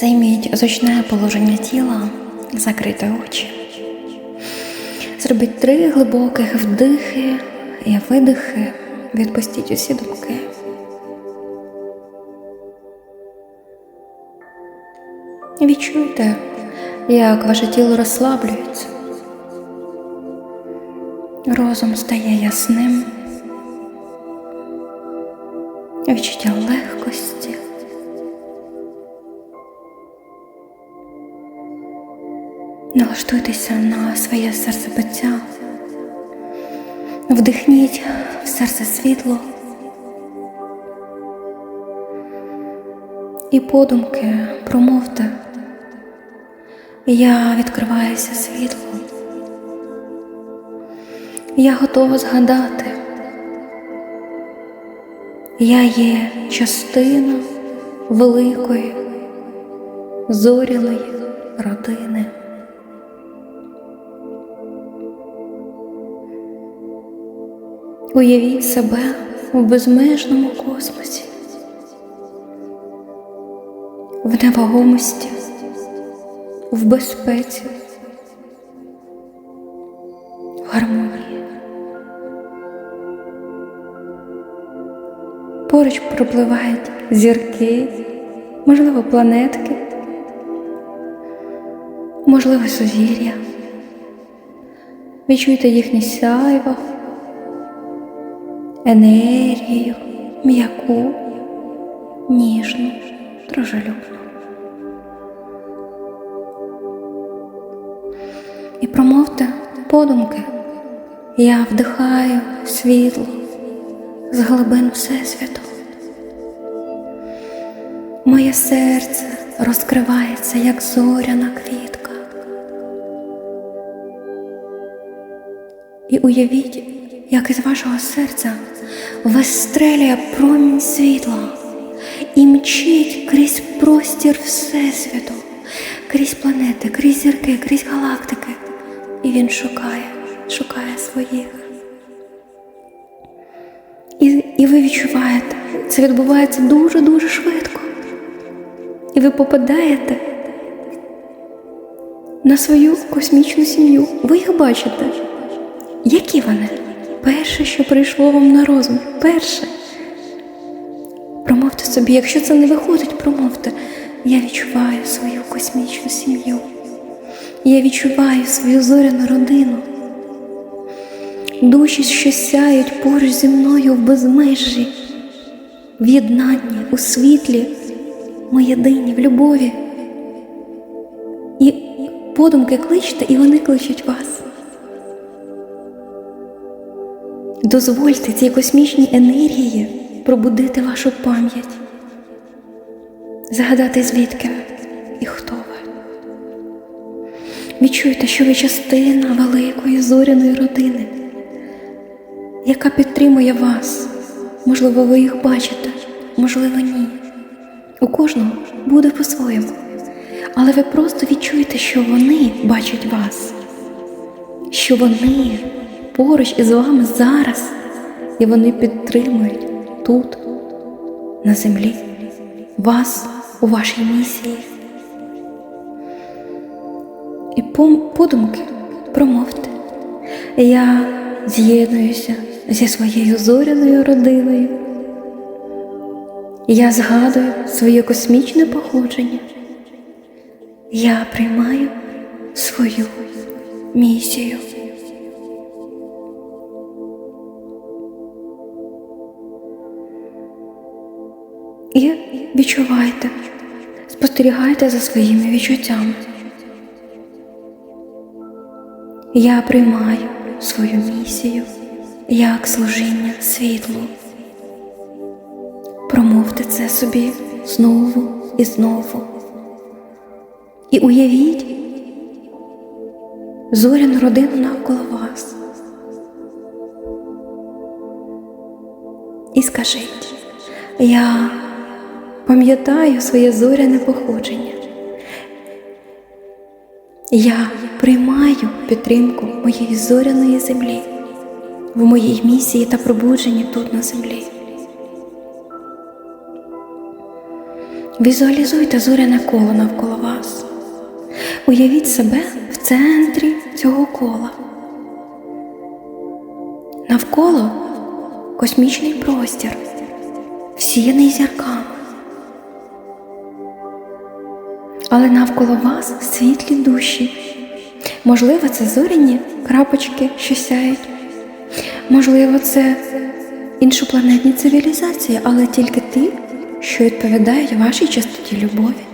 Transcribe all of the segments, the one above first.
Займіть зручне положення тіла, закрити очі. Зробіть три глибоких вдихи і видихи. Відпустіть усі думки. Відчуйте, як ваше тіло розслаблюється. Розум стає ясним. Відчуття легкості. Налаштуйтеся на своє серцебиття. Вдихніть в серце світло. І подумки промовте. Я відкриваюся світлом. Я готова згадати. Я є частина великої, зоряної родини. Уявіть себе в безмежному космосі, в невагомості, в безпеці, в гармонії. Поруч пропливають зірки, можливо, планетки, можливо, сузір'я. Відчуйте їхнє сяйво, енергію, м'яку, ніжну, дружелюбну. І промовте подумки, я вдихаю світло з глибин Всесвіту. Моє серце розкривається, як зоряна квітка. І уявіть, як із вашого серця вистрелює промінь світла і мчить крізь простір Всесвіту, крізь планети, крізь зірки, крізь галактики. І він шукає, шукає своїх. І, і ви відчуваєте, це відбувається дуже-дуже швидко. І ви попадаєте на свою космічну сім'ю. Ви їх бачите. Які вони? Перше, що прийшло вам на розум. Перше. Промовте собі, якщо це не виходить, промовте. Я відчуваю свою космічну сім'ю. Я відчуваю свою зоряну родину. Душі, що сяють поруч зі мною в безмежжі, в єднанні, у світлі, ми єдині в любові. І подумки кличте, і вони кличуть вас. Дозвольте цій космічній енергії пробудити вашу пам'ять, згадати, звідки і хто ви. Відчуйте, що ви частина великої зоряної родини, яка підтримує вас. Можливо, ви їх бачите, можливо, ні. У кожного буде по-своєму. Але ви просто відчуєте, що вони бачать вас, що вони поруч із вами зараз, і вони підтримують тут, на землі, вас у вашій місії. І подумки промовте, я з'єднуюся зі своєю зоряною родиною. Я згадую своє космічне походження. Я приймаю свою місію. І відчувайте, спостерігайте за своїми відчуттями. Я приймаю свою місію як служіння світлу. Промовте це собі знову і знову. І уявіть зоряну родину навколо вас. І скажіть, я пам'ятаю своє зоряне походження. Я приймаю підтримку моєї зоряної землі в моїй місії та пробудженні тут на землі. Візуалізуйте зоряне коло навколо вас. Уявіть себе в центрі цього кола. Навколо космічний простір, всіяний зірками. Але навколо вас світлі душі. Можливо, це зоряні крапочки, що сяють. Можливо, це іншопланетні цивілізації, але тільки ті, що відповідають вашій частоті любові.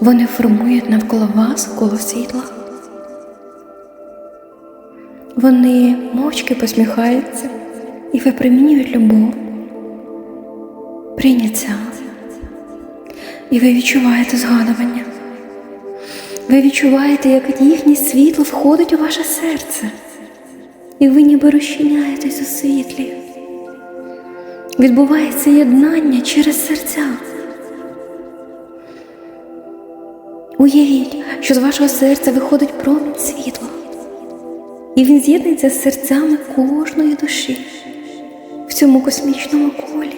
Вони формують навколо вас коло світла. Вони мовчки посміхаються і випромінюють любов, прийняття. І ви відчуваєте згадування. Ви відчуваєте, як їхнє світло входить у ваше серце, і ви ніби розчиняєтесь у світлі. Відбувається єднання через серця. Уявіть, що з вашого серця виходить промінь світла, і він з'єднується з серцями кожної душі в цьому космічному колі,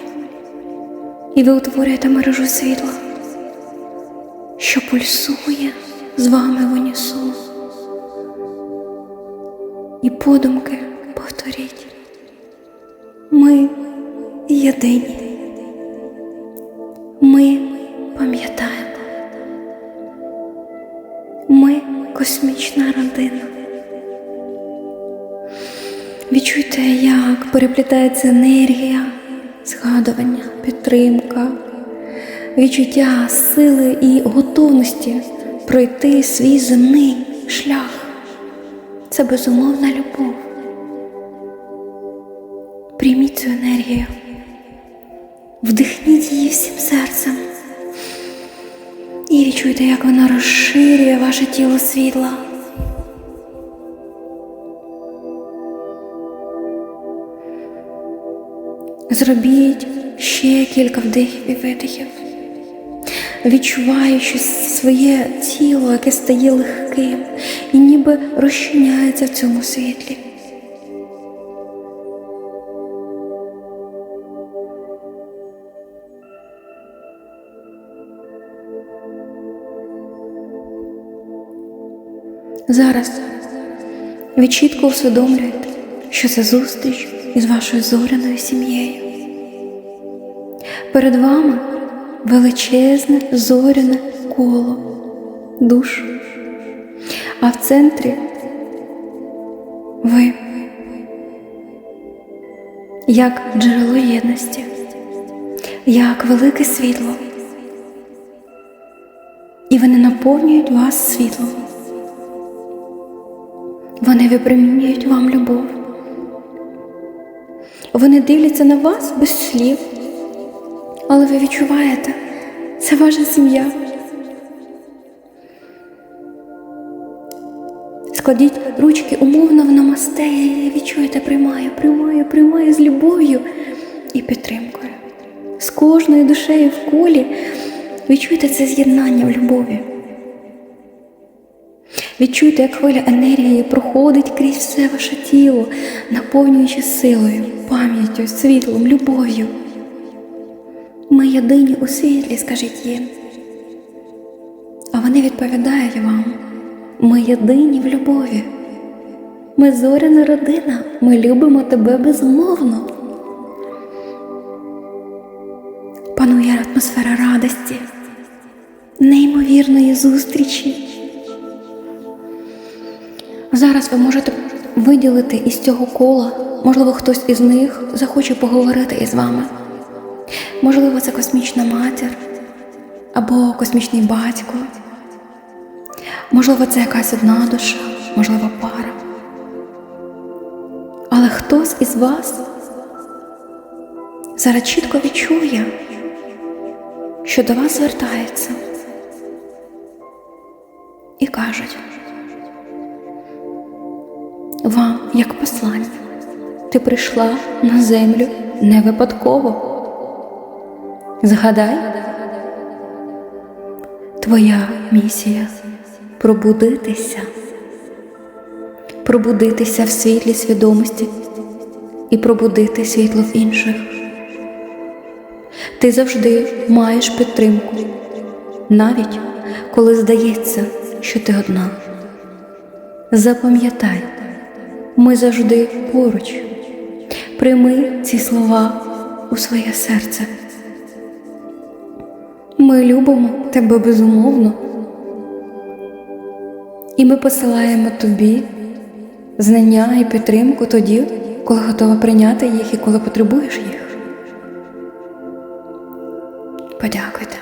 і ви утворюєте мережу світла, що пульсує з вами в унісон. І подумки повторіть. Ми єдині. Ми пам'ятаємо. Ми космічна родина. Відчуйте, як переплітається енергія, згадування, підтримка, відчуття сили і готовності пройти свій земний шлях. Це безумовна любов. Прийміть цю енергію, вдихніть її всім серцем і відчуйте, як вона розширює ваше тіло світла. Зробіть ще кілька вдихів і видихів, відчуваючи своє тіло, яке стає легким і ніби розчиняється в цьому світлі. Зараз ви чітко усвідомлюєте, що це зустріч із вашою зоряною сім'єю. Перед вами величезне зоряне коло душ, а в центрі ви як джерело єдності, як велике світло, і вони наповнюють вас світлом. Вони випромінюють вам любов. Вони дивляться на вас без слів, але ви відчуваєте, це ваша сім'я. Складіть ручки умовно в намасте і відчуєте, приймаю, приймаю, приймаю з любов'ю і підтримкою. З кожною душею в колі відчуйте це з'єднання в любові. Відчуйте, як хвиля енергії проходить крізь все ваше тіло, наповнюючи силою, пам'яттю, світлом, любов'ю. Ми єдині у світлі, скажіть їм. А вони відповідають вам: ми єдині в любові. Ми зоряна родина, ми любимо тебе безмовно. Панує атмосфера радості, неймовірної зустрічі. Зараз ви можете виділити із цього кола, можливо, хтось із них захоче поговорити із вами. Можливо, це космічна матір або космічний батько. Можливо, це якась одна душа, можливо, пара. Але хтось із вас зараз чітко відчує, що до вас звертаються і кажуть вам, як послання, ти прийшла на землю не випадково. Згадай, твоя місія пробудитися, пробудитися в світлі свідомості і пробудити світло в інших. Ти завжди маєш підтримку, навіть коли здається, що ти одна. Запам'ятай, ми завжди поруч. Прийми ці слова у своє серце. Ми любимо тебе безумовно. І ми посилаємо тобі знання і підтримку тоді, коли готова прийняти їх і коли потребуєш їх. Подякуйте.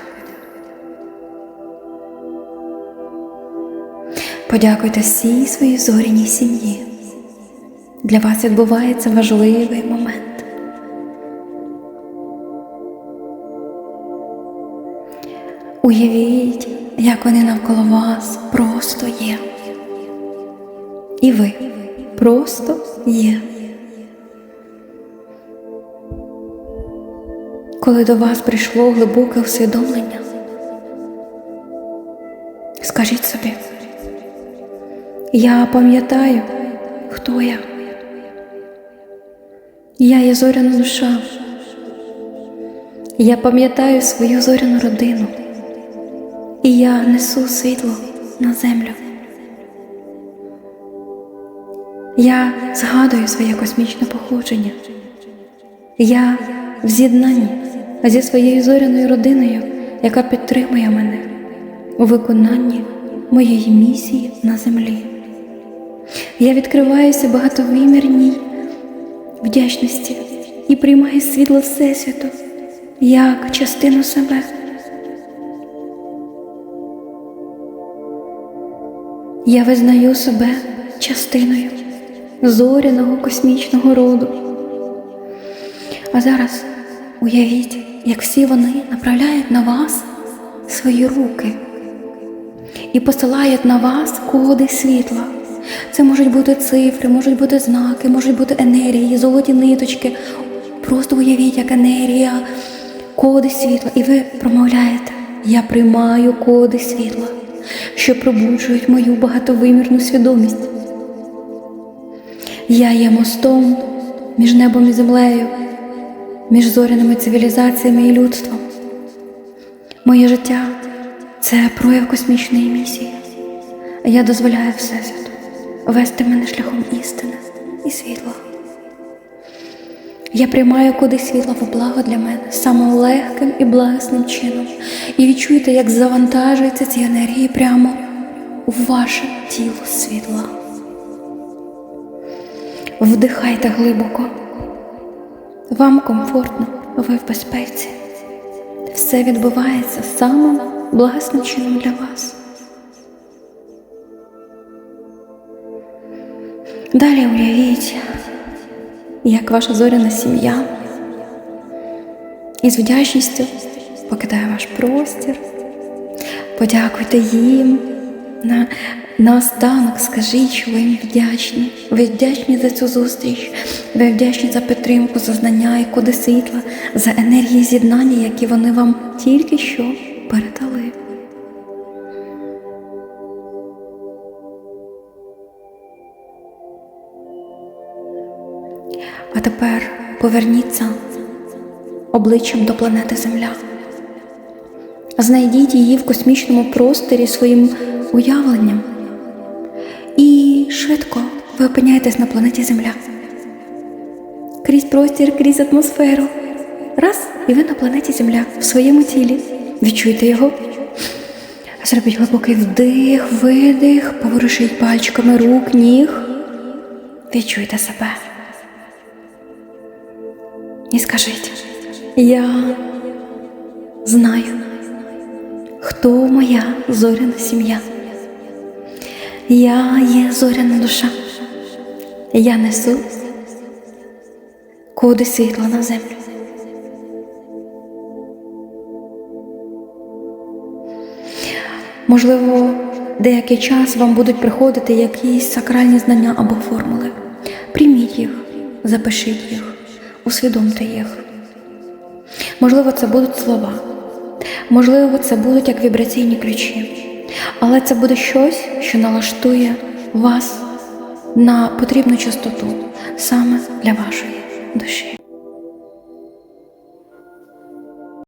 Подякуйте всій своїй зоряній сім'ї. Для вас відбувається важливий момент. Уявіть, як вони навколо вас просто є. І ви просто є. Коли до вас прийшло глибоке усвідомлення, скажіть собі, я пам'ятаю, хто я. Я є зоряна душа. Я пам'ятаю свою зоряну родину. І я несу світло на землю. Я згадую своє космічне походження. Я в з'єднанні зі своєю зоряною родиною, яка підтримує мене у виконанні моєї місії на землі. Я відкриваюся багатовимірній вдячності і приймаю світло Всесвіту як частину себе. Я визнаю себе частиною зоряного космічного роду. А зараз уявіть, як всі вони направляють на вас свої руки і посилають на вас коди світла. Це можуть бути цифри, можуть бути знаки, можуть бути енергії, золоті ниточки. Просто уявіть, як енергія, коди світла. І ви промовляєте: Я приймаю коди світла, що пробуджують мою багатовимірну свідомість. Я є мостом між небом і землею, між зоряними цивілізаціями і людством. Моє життя це прояв космічної місії. Я дозволяю Всесвіту вести мене шляхом істини і світла. Я приймаю коди світла в благо для мене самим легким і благосним чином. І відчуйте, як завантажуються ці енергії прямо у ваше тіло світла. Вдихайте глибоко. Вам комфортно, ви в безпеці. Все відбувається самим благосним чином для вас. Далі уявіть, як ваша зоряна сім'я із вдячністю покидає ваш простір. Подякуйте їм. На, Наостанок скажіть, що ви їм вдячні. Ви вдячні за цю зустріч, ви вдячні за підтримку, за знання і коди світла, за енергії з'єднання, які вони вам тільки що передали. А тепер поверніться обличчям до планети Земля. Знайдіть її в космічному просторі своїм уявленням. І швидко ви опиняєтесь на планеті Земля. Крізь простір, крізь атмосферу. Раз, і ви на планеті Земля в своєму тілі. Відчуйте його. Зробіть глибокий вдих, видих, поворушіть пальчиками рук, ніг. Відчуйте себе. І скажіть, я знаю, хто моя зоряна сім'я. Я є зоряна душа. Я несу коди світла на землю. Можливо, деякий час вам будуть приходити якісь сакральні знання або формули. Прийміть їх, запишіть їх, усвідомте їх. Можливо, це будуть слова, можливо, це будуть як вібраційні ключі, але це буде щось, що налаштує вас на потрібну частоту саме для вашої душі.